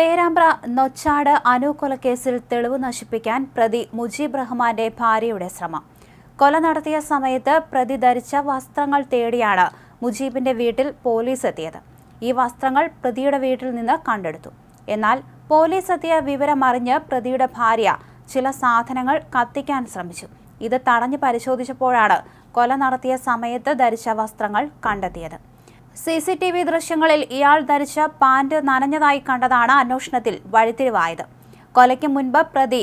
പേരാമ്പ്ര നൊച്ചാട് അനുകൊലക്കേസിൽ തെളിവ് നശിപ്പിക്കാൻ പ്രതി മുജീബ് റഹ്മാന്റെ ഭാര്യയുടെ ശ്രമം. കൊല നടത്തിയ സമയത്ത് പ്രതി ധരിച്ച വസ്ത്രങ്ങൾ തേടിയാണ് മുജീബിന്റെ വീട്ടിൽ പോലീസ് എത്തിയത്. ഈ വസ്ത്രങ്ങൾ പ്രതിയുടെ വീട്ടിൽ നിന്ന് കണ്ടെടുത്തു. എന്നാൽ പോലീസ് എത്തിയ വിവരമറിഞ്ഞ് പ്രതിയുടെ ഭാര്യ ചില സാധനങ്ങൾ കത്തിക്കാൻ ശ്രമിച്ചു. ഇത് തടഞ്ഞു പരിശോധിച്ചപ്പോഴാണ് കൊല നടത്തിയ സമയത്ത് ധരിച്ച വസ്ത്രങ്ങൾ കണ്ടെത്തിയത്. സി സി ടി വി ദൃശ്യങ്ങളിൽ ഇയാൾ ധരിച്ച പാന്റ് നനഞ്ഞതായി കണ്ടതാണ് അന്വേഷണത്തിൽ വഴിത്തിരിവായത്. കൊലയ്ക്ക് മുൻപ് പ്രതി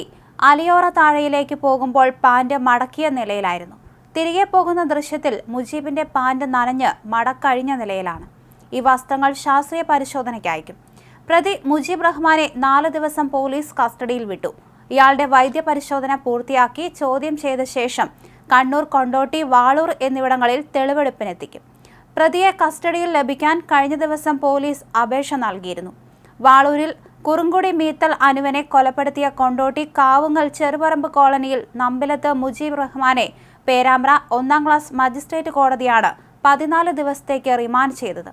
അലിയോറ താഴയിലേക്ക് പോകുമ്പോൾ പാന്റ് മടക്കിയ നിലയിലായിരുന്നു. തിരികെ പോകുന്ന ദൃശ്യത്തിൽ മുജീബിന്റെ പാന്റ് നനഞ്ഞ് മടക്കഴിഞ്ഞ നിലയിലാണ്. ഈ വസ്ത്രങ്ങൾ ശാസ്ത്രീയ പരിശോധനയ്ക്ക് അയക്കും പ്രതി മുജീബ് റഹ്മാനെ നാല് ദിവസം പോലീസ് കസ്റ്റഡിയിൽ വിട്ടു. ഇയാളുടെ വൈദ്യ പരിശോധന പൂർത്തിയാക്കി ചോദ്യം ചെയ്ത ശേഷം കണ്ണൂർ കൊണ്ടോട്ടി വാളൂർ എന്നിവിടങ്ങളിൽ തെളിവെടുപ്പിനെത്തിക്കും. പ്രതിയെ കസ്റ്റഡിയിൽ ലഭിക്കാൻ കഴിഞ്ഞ ദിവസം പോലീസ് അപേക്ഷ നൽകിയിരുന്നു. വാളൂരിൽ കുറുങ്കുടി മീത്തൽ അനുവനെ കൊലപ്പെടുത്തിയ കൊണ്ടോട്ടി കാവുങ്ങൽ ചെറുപറമ്പ് കോളനിയിൽ നമ്പിലത്ത് മുജീബ് റഹ്മാനെ പേരാമ്പ്ര ഒന്നാം ക്ലാസ് മജിസ്ട്രേറ്റ് കോടതിയാണ് പതിനാല് ദിവസത്തേക്ക് റിമാൻഡ് ചെയ്തത്.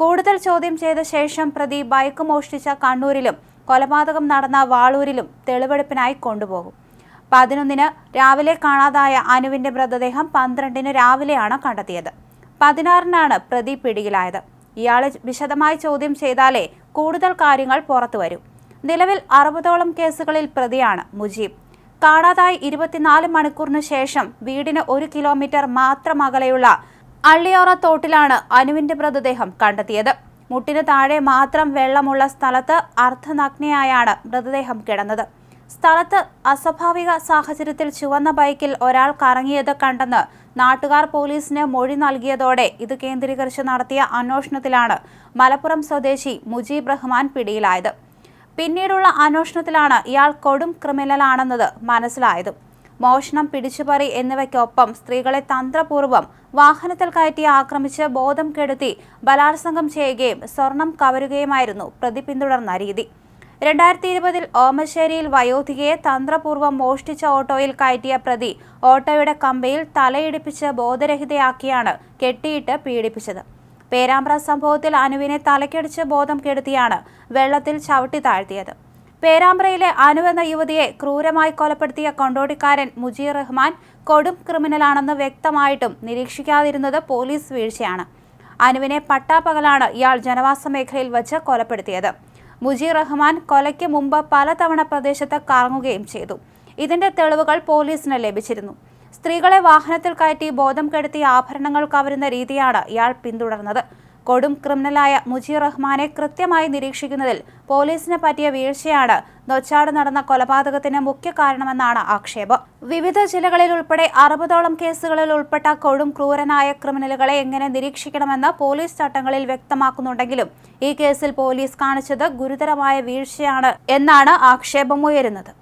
കൂടുതൽ ചോദ്യം ചെയ്ത ശേഷം പ്രതി ബൈക്ക് മോഷ്ടിച്ച കണ്ണൂരിലും കൊലപാതകം നടന്ന വാളൂരിലും തെളിവെടുപ്പിനായി കൊണ്ടുപോകും. പതിനൊന്നിന് രാവിലെ കാണാതായ അനുവിന്റെ മൃതദേഹം പന്ത്രണ്ടിന് രാവിലെയാണ് കണ്ടെത്തിയത്. പതിനാറിനാണ് പ്രതി പിടിയിലായത്. ഇയാളെ വിശദമായി ചോദ്യം ചെയ്താലേ കൂടുതൽ കാര്യങ്ങൾ പുറത്തു വരൂ. നിലവിൽ അറുപതോളം കേസുകളിൽ പ്രതിയാണ് മുജീബ്. കാണാതായി ഇരുപത്തിനാല് മണിക്കൂറിന് ശേഷം വീടിന് ഒരു കിലോമീറ്റർ മാത്രം അകലെയുള്ള അള്ളിയോറ തോട്ടിലാണ് അനുവിന്റെ മൃതദേഹം കണ്ടെത്തിയത്. മുട്ടിന് താഴെ മാത്രം വെള്ളമുള്ള സ്ഥലത്ത് അർദ്ധനഗ്നയായാണ് മൃതദേഹം കിടന്നത്. സ്ഥലത്ത് അസ്വാഭാവിക സാഹചര്യത്തിൽ ചുവന്ന ബൈക്കിൽ ഒരാൾ കറങ്ങിയത് കണ്ടെന്ന് നാട്ടുകാർ പോലീസിന് മൊഴി നൽകിയതോടെ ഇത് കേന്ദ്രീകരിച്ച് നടത്തിയ അന്വേഷണത്തിലാണ് മലപ്പുറം സ്വദേശി മുജീബ് റഹ്മാൻ പിടിയിലായത്. പിന്നീടുള്ള അന്വേഷണത്തിലാണ് ഇയാൾ കൊടും ക്രിമിനലാണെന്നത് മനസ്സിലായത്. മോഷണം പിടിച്ചുപറി എന്നിവയ്ക്കൊപ്പം സ്ത്രീകളെ തന്ത്രപൂർവം വാഹനത്തിൽ കയറ്റി ആക്രമിച്ച് ബോധം കെടുത്തി ബലാത്സംഗം ചെയ്യുകയും സ്വർണം കവരുകയുമായിരുന്നു പ്രതി പിന്തുടർന്ന രീതി. രണ്ടായിരത്തി ഇരുപതിൽ ഓമശ്ശേരിയിൽ വയോധികയെ തന്ത്രപൂർവം മോഷ്ടിച്ച ഓട്ടോയിൽ കയറ്റിയ പ്രതി ഓട്ടോയുടെ കമ്പയിൽ തലയിടിപ്പിച്ച് ബോധരഹിതയാക്കിയാണ് കെട്ടിയിട്ട് പീഡിപ്പിച്ചത്. പേരാമ്പ്ര സംഭവത്തിൽ അനുവിനെ തലക്കടിച്ച് ബോധം കെടുത്തിയാണ് വെള്ളത്തിൽ ചവിട്ടി താഴ്ത്തിയത്. പേരാമ്പ്രയിലെ അനു എന്ന യുവതിയെ ക്രൂരമായി കൊലപ്പെടുത്തിയ കൊണ്ടോടിക്കാരൻ മുജീർ റഹ്മാൻ കൊടും ക്രിമിനലാണെന്ന് വ്യക്തമായിട്ടും നിരീക്ഷിക്കാതിരുന്നത് പോലീസ് വീഴ്ചയാണ്. അനുവിനെ പട്ടാപ്പകലാണ് ഇയാൾ ജനവാസ മേഖലയിൽ വച്ച് കൊലപ്പെടുത്തിയത്. മുജീർ റഹ്മാൻ കൊലയ്ക്ക് മുമ്പ് പലതവണ പ്രദേശത്ത് കറങ്ങുകയും ചെയ്തു. ഇതിന്റെ തെളിവുകൾ പോലീസിന് ലഭിച്ചിരുന്നു. സ്ത്രീകളെ വാഹനത്തിൽ കയറ്റി ബോധം കെടുത്തി ആഭരണങ്ങൾ കവരുന്ന രീതിയാണ് ഇയാൾ പിന്തുടർന്നത്. കൊടും ക്രിമിനലായ മുജീർ റഹ്മാനെ കൃത്യമായി നിരീക്ഷിക്കുന്നതിൽ പോലീസിന് പറ്റിയ വീഴ്ചയാണ് നൊച്ചാട് നടന്ന കൊലപാതകത്തിന് മുഖ്യ കാരണമെന്നാണ് ആക്ഷേപം. വിവിധ ജില്ലകളിൽ ഉൾപ്പെടെ അറുപതോളം കേസുകളിൽ ഉൾപ്പെട്ട കൊടും ക്രൂരനായ ക്രിമിനലുകളെ എങ്ങനെ നിരീക്ഷിക്കണമെന്ന് പോലീസ് ചട്ടങ്ങളിൽ വ്യക്തമാക്കുന്നുണ്ടെങ്കിലും ഈ കേസിൽ പോലീസ് കാണിച്ചത് ഗുരുതരമായ വീഴ്ചയാണ് എന്നാണ് ആക്ഷേപമുയരുന്നത്.